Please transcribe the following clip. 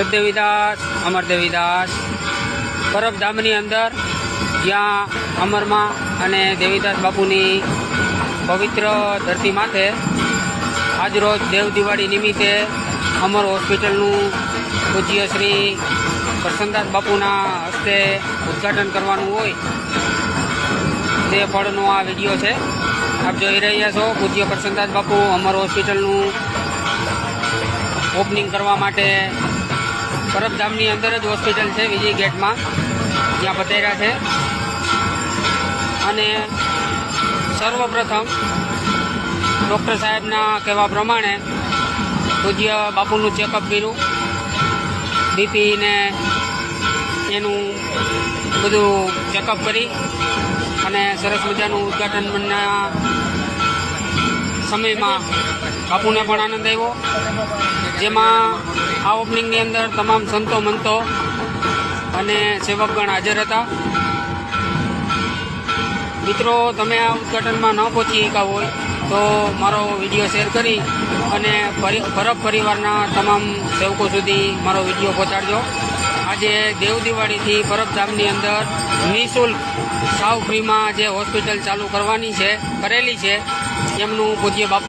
સદદેવીદાસ અમરદેવીદાસ. પરબધામની અંદર જ્યાં અમરમાં અને દેવીદાસ બાપુની પવિત્ર ધરતી માથે આજરોજ દેવ દિવાળી નિમિત્તે અમર હોસ્પિટલનું પૂજ્ય શ્રી પ્રસન્નદાસ બાપુના હસ્તે ઉદ્ઘાટન કરવાનું હોય તે ફળનો આ વીડિયો છે. આપ જોઈ રહ્યા છો પૂજ્ય પ્રસન્નદાસ બાપુ અમર હોસ્પિટલનું ઓપનિંગ કરવા માટે પરબધામની અંદર જ હોસ્પિટલ છે વિજય ગેટમાં. જ્યાં પધાર્યા છે. અને સર્વપ્રથમ ડૉક્ટર સાહેબના કહેવા પ્રમાણે પૂજ્ય બાપુનું ચેકઅપ કર્યું. બીપી ને એનું બધું ચેકઅપ કરી અને સરસ મજાનું ઉદ્ઘાટનના સમયમાં બાપુને પણ આનંદ આવ્યો. જેમાં આ ઓપનિંગની અંદર તમામ સંતો મંતો અને સેવકગણ હાજર હતા. મિત્રો, તમે આ ઉદ્ઘાટનમાં ન પહોંચી શક્યા હોય તો મારો વીડિયો શેર કરી અને પરબ પરિવારના તમામ સેવકો સુધી મારો વીડિયો પહોંચાડજો. આજે દેવ દિવાળીથી પરબધામની અંદર નિઃશુલ્ક સાવ ફ્રીમાં જે હોસ્પિટલ ચાલુ કરવાની છે, કરેલી છે, એમનું પૂજ્ય બાપુ